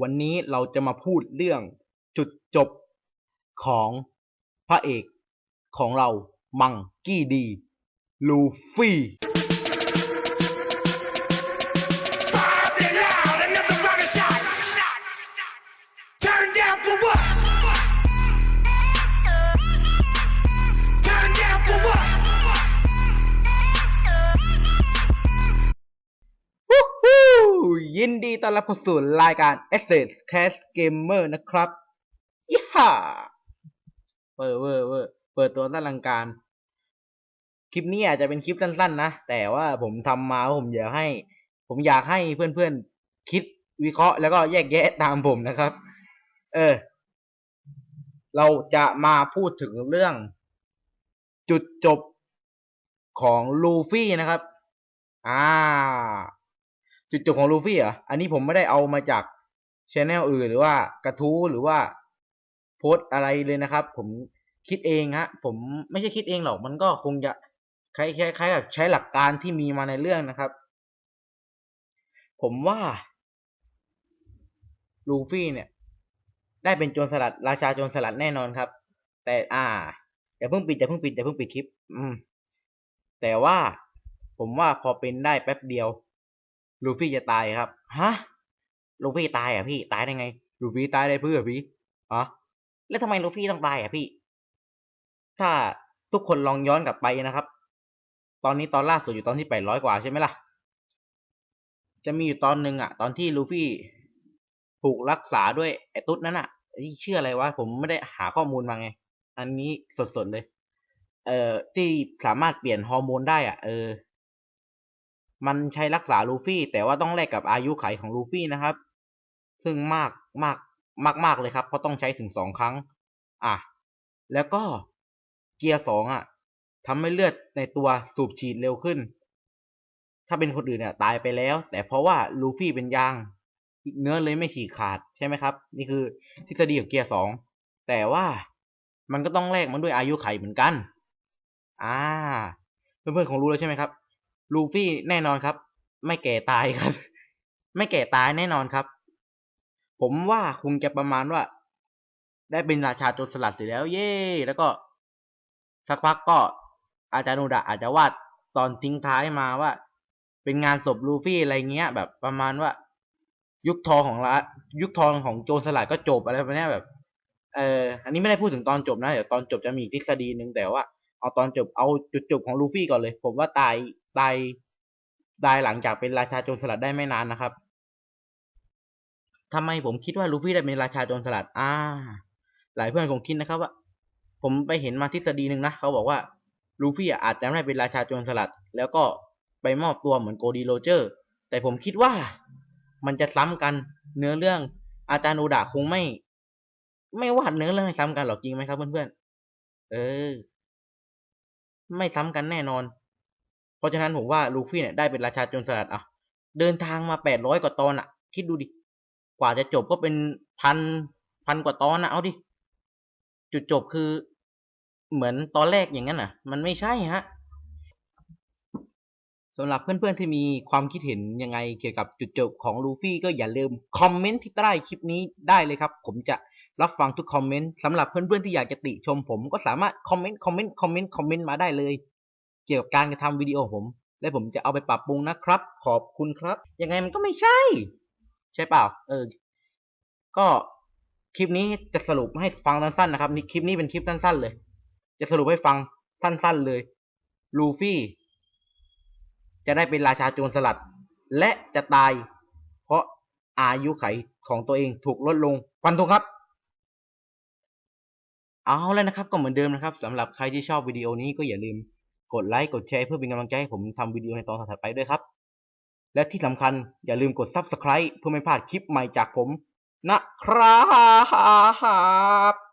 วันนี้เราจะมาพูดเรื่องจุดจบของพระเอกของเรามังกี้ดี ลูฟี่ ยินดีต้อนรับเข้าสู่รายการ Access Cast Gamer นะครับย่าเปิดเวอร์เวอร์เปิดตัวตั้งลังการ คลิปนี้อาจจะเป็นคลิปสั้นๆนะ แต่ว่าผมทำมาเพราะผมอยากให้ ผมอยากให้เพื่อนๆ คิดวิเคราะห์แล้วก็แยกแยะตามผมนะครับ เออ เราจะมาพูดถึงเรื่อง จุดจบของลูฟี่นะครับ อ่า จุดจบของลูฟี่เหรออันนี้ผมไม่ได้เอามาจากชแนลอื่นหรือว่ากระทู้หรือว่าโพสอะไรเลยนะครับ ผมคิดเองฮะผมไม่ใช่คิดเองหรอกมันก็คงจะคล้ายๆคล้ายๆกับใช้หลักการที่มีมาในเรื่องนะครับ ผมว่าลูฟี่เนี่ย ได้เป็นโจรสลัด ราชาโจรสลัดแน่นอนครับ แต่อ่าอย่าเพิ่งปิดอย่าเพิ่งปิดอย่าเพิ่งปิดคลิป อืม แต่ว่าผมว่าพอเป็นได้แป๊บเดียว ลูฟี่จะตายครับ ฮะ ลูฟี่ตายอะพี่ ตายได้ไง ลูฟี่ตายได้เพื่อพี่ฮะแล้วทำไมลูฟี่ต้องตายอะพี่ ถ้าทุกคนลองย้อนกลับไปนะครับ ตอนนี้ตอนล่าสุดอยู่ตอนที่แปดร้อยกว่าใช่ไหมล่ะ จะมีอยู่ตอนหนึ่งอะ ตอนที่ลูฟี่ถูกรักษาด้วยไอ้ตุ๊ดนั่นอะไอ้ชื่ออะไรวะ ผมไม่ได้หาข้อมูลมาไง อันนี้สดๆเลย เอ่อ ที่สามารถเปลี่ยนฮอร์โมนได้อะ เออ มันใช้รักษาลูฟี่ แต่ว่าต้องแลกกับอายุไขของลูฟี่นะครับ ซึ่งมากมากมากมากเลยครับ เพราะต้องใช้ถึงสองครั้ง อะ แล้วก็เกียร์สองอะทำให้เลือดในตัวสูบฉีดเร็วขึ้น ถ้าเป็นคนอื่นเนี่ยตายไปแล้ว แต่เพราะว่าลูฟี่เป็นยางเนื้อเลยไม่ฉีกขาดใช่ไหมครับ นี่คือทฤษฎีของเกียร์สองแต่ว่ามันก็ต้องแลกมันด้วยอายุไขเหมือนกัน อ่า เพื่อนๆคงรู้แล้วใช่ไหมครับ ลูฟี่แน่นอนครับ ไม่แก่ตายครับ ไม่แก่ตายแน่นอนครับ ผมว่าคงจะประมาณว่า ได้เป็นราชาโจรสลัดเสร็จแล้ว เย่แล้วก็ สักพักก็อาจารย์นุดะอาจจะวาดตอนทิ้งท้ายมาว่า เป็นงานศพลูฟี่อะไรเงี้ย แบบประมาณว่า ยุคทองของละยุคทองของโจรสลัดก็จบอะไรแบบนี้แบบเอออันนี้ไม่ได้พูดถึงตอนจบนะเดี๋ยวตอนจบจะมีทฤษฎีหนึ่งแต่ว่าเอาตอนจบเอาจุดจบของลูฟี่ก่อนเลย ผมว่าตาย ตายตายหลังจากเป็นราชาโจรสลัดได้ไม่นานนะครับทำไมผมคิดว่าลูฟี่ได้เป็นราชาโจรสลัด อ่า หลายเพื่อนคงคิดนะครับว่า ผมไปเห็นมาทฤษฎีหนึ่งนะเขาบอกว่าลูฟี่อาจจะไม่ได้เป็นราชาโจรสลัด แล้วก็ไปมอบตัวเหมือนโกดีโรเจอร์ แต่ผมคิดว่ามันจะซ้ำกันเนื้อเรื่องอาจารย์โอดาคงไม่ ไม่วาดเนื้อเรื่องให้ซ้ำกันหรอกจริงไหมครับเพื่อนๆเออ ไม่ซ้ำกันแน่นอน เพราะฉะนั้นผมว่าลูฟี่เนี่ยได้เป็นราชาโจรสลัดอะเดินทางมาแปดร้อยกว่าตอนอะ คิดดูดิ กว่าจะจบก็เป็นพันพันกว่าตอนนะเอาดิ จุดจบคือเหมือนตอนแรกอย่างนั้นอะ มันไม่ใช่ฮะสำหรับเพื่อนๆที่มีความคิดเห็นยังไงเกี่ยวกับจุดจบของลูฟี่ก็อย่าลืมคอมเมนต์ที่ใต้คลิปนี้ได้เลยครับ ผมจะรับฟังทุกคอมเมนต์สำหรับเพื่อนๆที่อยากจะติชมผมก็สามารถคอมเมนต์คอมเมนต์คอมเมนต์คอมเมนต์มาได้เลย เกี่ยวกับการกระทำวิดีโอผม และผมจะเอาไปปรับปรุงนะครับ ขอบคุณครับ ยังไงมันก็ไม่ใช่ ใช่เปล่า เออ ก็คลิปนี้จะสรุปให้ฟังสั้นๆนะครับนี่คลิปนี้เป็นคลิปสั้น ๆ เลย จะสรุปให้ฟังสั้น ๆเลย ลูฟี่ จะได้เป็นราชาโจรสลัด และจะตาย เพราะอายุไขของตัวเองถูกลดลงฟันธงครับ เอาแล้วนะครับ ก็เหมือนเดิมนะครับสำหรับใครที่ชอบวิดีโอนี้ก็อย่าลืม กดไลค์กดแชร์เพื่อเป็นกำลังใจให้ผมทำวิดีโอในตอนถัดไปด้วยครับ และที่สำคัญอย่าลืมกด Subscribe เพื่อไม่พลาดคลิปใหม่จากผมนะครับ